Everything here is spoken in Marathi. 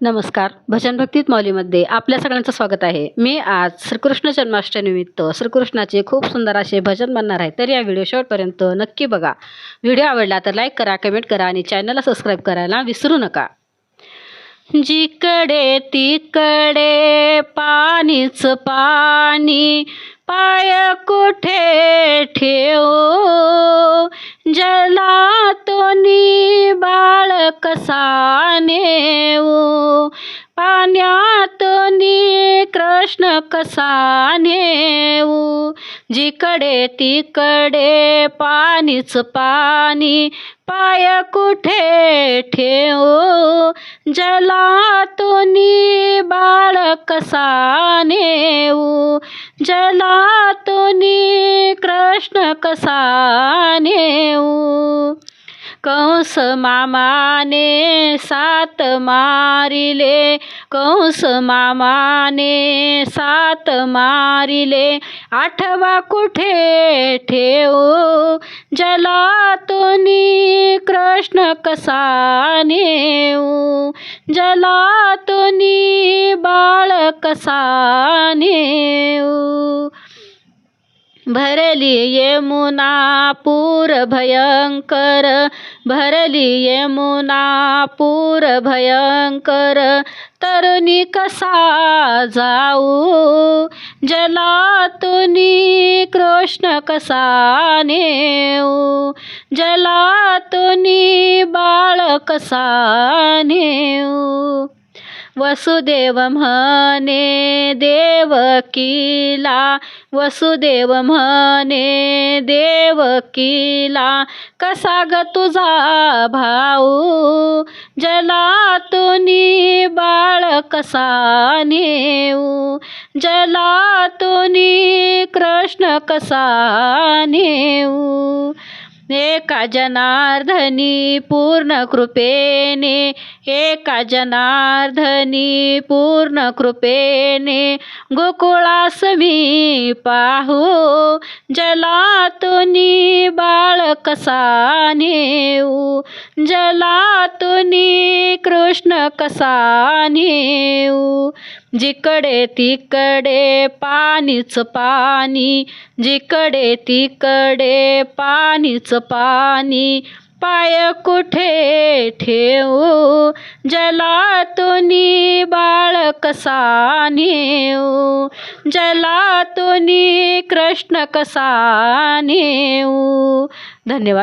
नमस्कार. भजन भक्तीत माऊलीमध्ये आपल्या सगळ्यांचं स्वागत आहे. मी आज श्रीकृष्ण जन्माष्टमीनिमित्त श्रीकृष्णाचे खूप सुंदर असे भजन म्हणणार आहे. तर या व्हिडिओ शेवटपर्यंत नक्की बघा. व्हिडिओ आवडला तर लाईक करा कमेंट करा आणि चॅनलला सबस्क्राईब करायला विसरू नका. जिकडे तिकडे पाणीच पाणी पाय कुठे ठेवू? कसा नेऊ पाण्यातनी कृष्ण कसा नेऊ जिकडे तिकडे पाणीच पाणी पाय कुठे ठेवू? जलातोनी बाळ कसा नेऊ जलातोनी कृष्ण कसा नेऊ कंस मामाने सात मारिले कंस मामाने सात मारिले आठवा कुठे ठेवू? जलातोनी कृष्ण कसा नेऊ? जलातोनी बाळ कसा नेऊ? भरली यमुना पूर भयंकर भरली यमुना पूर भयंकर तरुणी कसा जाऊ? जलातुनी कृष्ण कसा नेऊ? जलातुनी बाळ कसा नेऊ? वसुदेव म्हणे देवकीला वसुदेव म्हणे देवकीला कसा ग तुझा भाऊ? जलातोनी बाळ कसा नेऊ? जलातुनी कृष्ण कसा नेऊ? एका जनार्धनी पूर्ण कृपेने एका जनार्धनी पूर्ण कृपेने गोकुळास मी पाहू जलातुनी बाळ कसा नेऊ जलातुनी कृष्ण कसा नेऊ जिकडे तिकडे पाणीच पाणी जिकडे तिकडे पाणीच पाणी पाय कुठे ठेवू? जलातुनी बाळ कसा नेऊ जलातुनी कृष्ण कसा नेऊ? धन्यवाद.